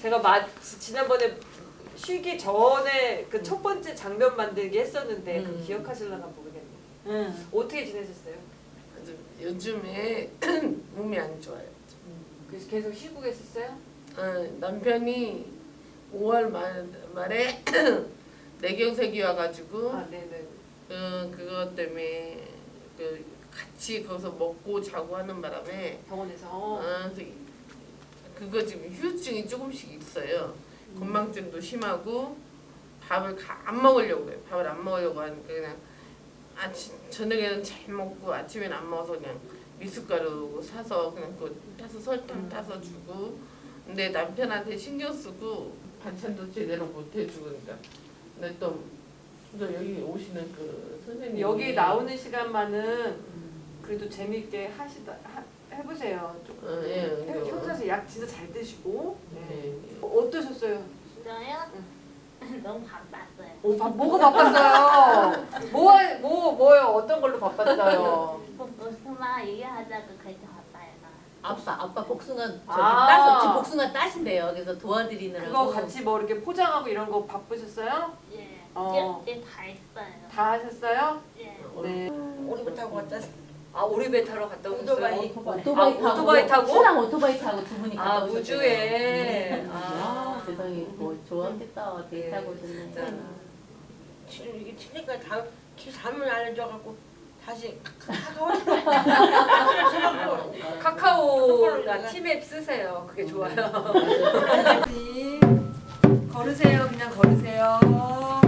제가 마, 지- 지난번에 쉬기 전에 그 첫 번째 장면 만들기 했었는데 그 음. 기억하실려나 모르겠네. 응. 어떻게 지내셨어요? 아주 요즘에 몸이 안 좋아요. 그래서 계속 쉬고 계셨어요? 어, 남편이 5월 말, 말에 내경색이 와가지고 아 네네. 그 그것 때문에 그 같이 거기서 먹고 자고 하는 바람에 병원에서. 어, 저기 그거 지금 후유증이 조금씩 있어요. 건망증도 심하고 밥을 가- 안 먹으려고 해요. 밥을 안 먹으려고 하니까 그냥 아침 저녁에는 잘 먹고 아침에는 안 먹어서 그냥 미숫가루 사서 그냥 그 타서 설탕 타서 주고 근데 남편한테 신경 쓰고 반찬도 제대로 못 해주고 그러니까 근데 또, 또 여기 오시는 그 선생님 여기 나오는 시간만은 그래도 재미있게 하시다 하, 해보세요. 조금. 어, 예. 평소에 약 진짜 잘 드시고. 네. 예, 예. 어, 어떠셨어요? 저요? 너무 바빴어요. 오, 바, 뭐가 바빴어요? 뭐, 뭐, 뭐요? 어떤 걸로 바빴어요? 뭐 무슨만 얘기하자고 그렇게 바빠요. 나. 아빠 아빠 복숭아 저기 아. 따서 지금 복숭아 따신대요. 그래서 도와드리느라고. 그거 같이 뭐 이렇게 포장하고 이런 거 바쁘셨어요? 예. 어. 이제, 이제 다 했어요. 다 하셨어요? 예. 네. 오리배 타고 왔다. 아, 오리배 타러 갔다 오셨어요? 오토바이. 오토바이, 아, 타고 오토바이 타고? 신랑 오토바이 타고 두 분이 갔다 아, 오셨대요. 우주에. 네. 아. 아, 세상에 뭐 좋았겠다. 데이트 네, 하고 오셨네. 진짜. 지금 이게 치니까 다 기사를 알려줘갖고 다시 카카오 카카오가 티맵 쓰세요. 그게 좋아요. 님 걸으세요. 그냥 걸으세요.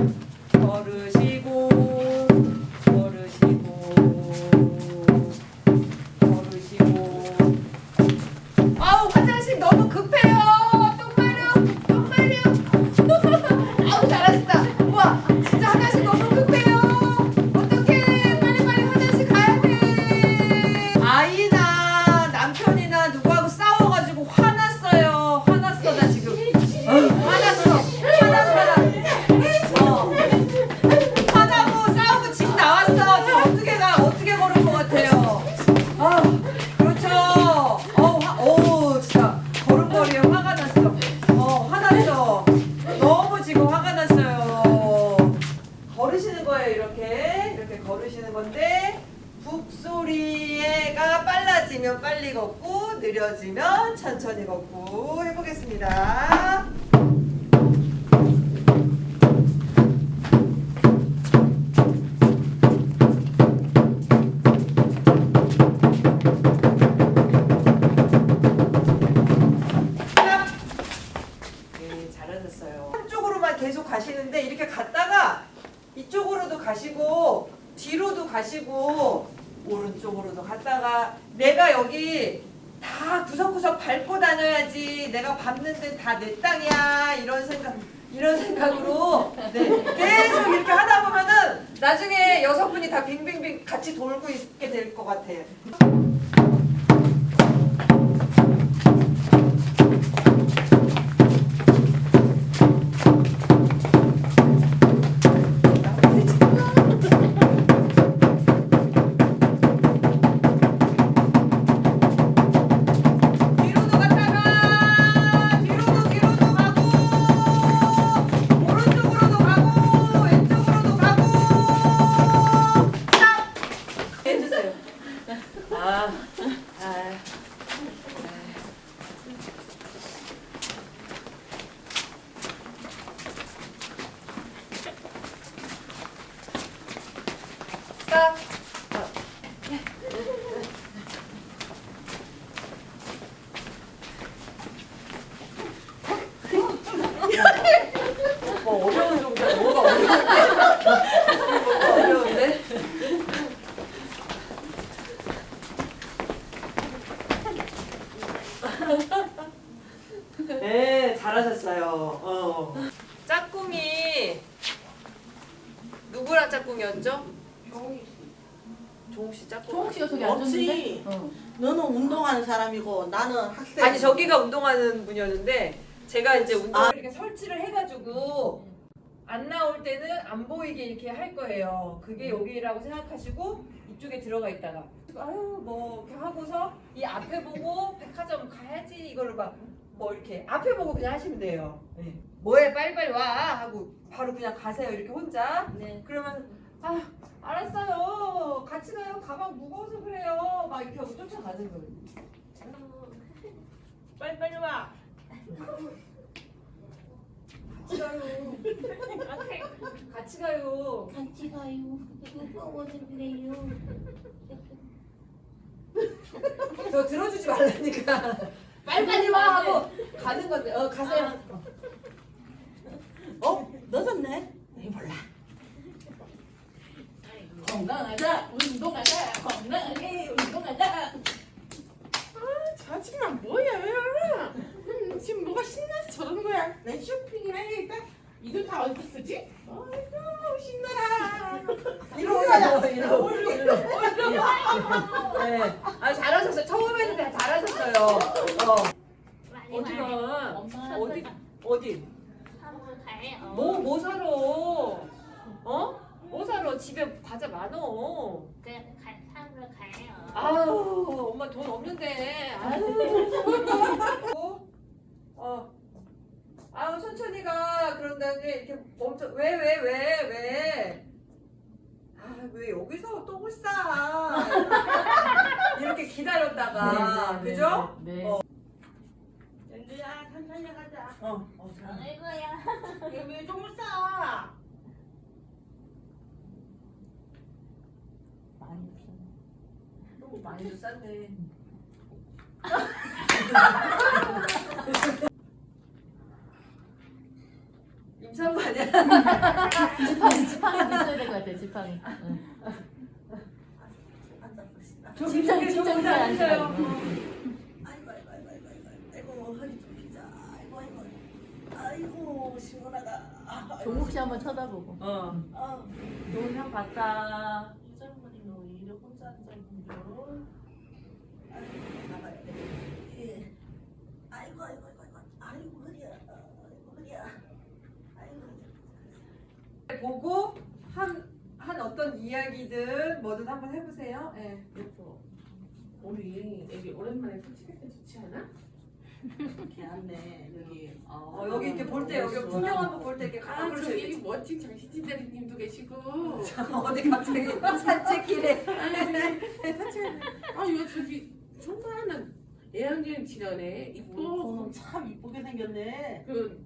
건데 북소리가 빨라지면 빨리 걷고 느려지면 천천히 걷고 해보겠습니다. 갔다가 내가 여기 다 구석구석 밟고 다녀야지 내가 밟는 데는 다내 땅이야 이런 생각 이런 생각으로 네, 계속 이렇게 하다 보면은 나중에 여섯 분이 다 빙빙빙 같이 돌고 있게 될 것 같아요. 네, 잘하셨어요. 어. 짝꿍이 누구랑 짝꿍이었죠? 종욱 씨 짝꿍. 종욱 씨가 저기 앉았는데. 없지. 어. 너는 운동하는 사람이고 나는 학생. 아니 저기가 운동하는 분이었는데 제가 이제 운동 아. 이렇게 설치를 해가지고 안 나올 때는 안 보이게 이렇게 할 거예요. 그게 여기라고 생각하시고 이쪽에 들어가 있다가 아유 뭐 이렇게 하고서 이 앞에 보고 백화점 가야지 이거를 막 뭐 이렇게 앞에 보고 그냥 하시면 돼요. 네. 뭐해 빨리빨리 와 하고 바로 그냥 가세요 이렇게 혼자. 네. 그러면 아 알았어요 같이 가요 가방 무거워서 그래요 막 이렇게 하고 쫓아가는 거예요. 빨리 빨리 와. 같이 가요. 같이 가요. 같이 가요. 무거워서 그래요. 저 들어주지 말라니까. 빨리빨리 와 하고 가는 건데 어 가세요. 어? 늦었네. 에이 몰라. 건강하자, 운동하자, 건강하게 운동하자. 자지만 뭐야? 음, 지금 뭐가 신나서 저러는 거야? 내 쇼핑이나 해야겠다. 이들 다 어디서 쓰지? 아이고 신나라. 이리로 오세요. 이리로 이리로. 네. 아 잘하셨어요. 처음에는 다 잘하셨어요. 어. 많이 어디 어디 가요. 뭐 뭐 사러? 어? 뭐 사러? 집에 과자 많어. 아우 엄마 돈 없는데. 아유. 어. 아우 천천히 가. 그런 다음에 이렇게 멈춰. 왜 왜 왜 왜? 아 왜 여기서 똥을 싸? 이렇게 기다렸다가 그죠? 네. 어. 연주야 천천히 가자. 어. 어 자. 아이고야. 이거 왜 똥을 싸? 많이 없어. 너무 많이도 쌌네. 임산부 아니야? 지팡이, 지팡이 있어야 될 것 같아, 지팡이. 응. 앉아 봅시다. 저 진짜, 밑에 진짜 좀 그래, 앉아요. 앉아요. 아이고 아이고 아이고 아이고 아이고 아이고 허리 좀 피자. 아이고 아이고 아이고 시원하다. 아, 종국 씨 한번 쳐다보고. 어. 아, 좋은 향 봤다. 이 젊은이는 왜 이래 혼자 앉아 있는 거? 아이고 나가야 돼. 예. 아이고 아이고 아이고 아이고 아이고 허리야. 아이고 허리야. 아이고 허리야. 보고 한, 한 어떤 이야기든 뭐든 한번 해보세요. 예. 여보, 우리 애기 오랜만에 산책할 때 좋지 않아? 개안네 여기. 어, 여기 이렇게 볼 때, 여기 풍경 한번 볼 때 이렇게 아, 가만히 저기 이렇게 멋진 장시진 대리님도 계시고. 어디 갑자기 산책길에. 아, 이거 저기 조그마한 애완견 지나네. 이뻐. 참 이쁘게 생겼네. 그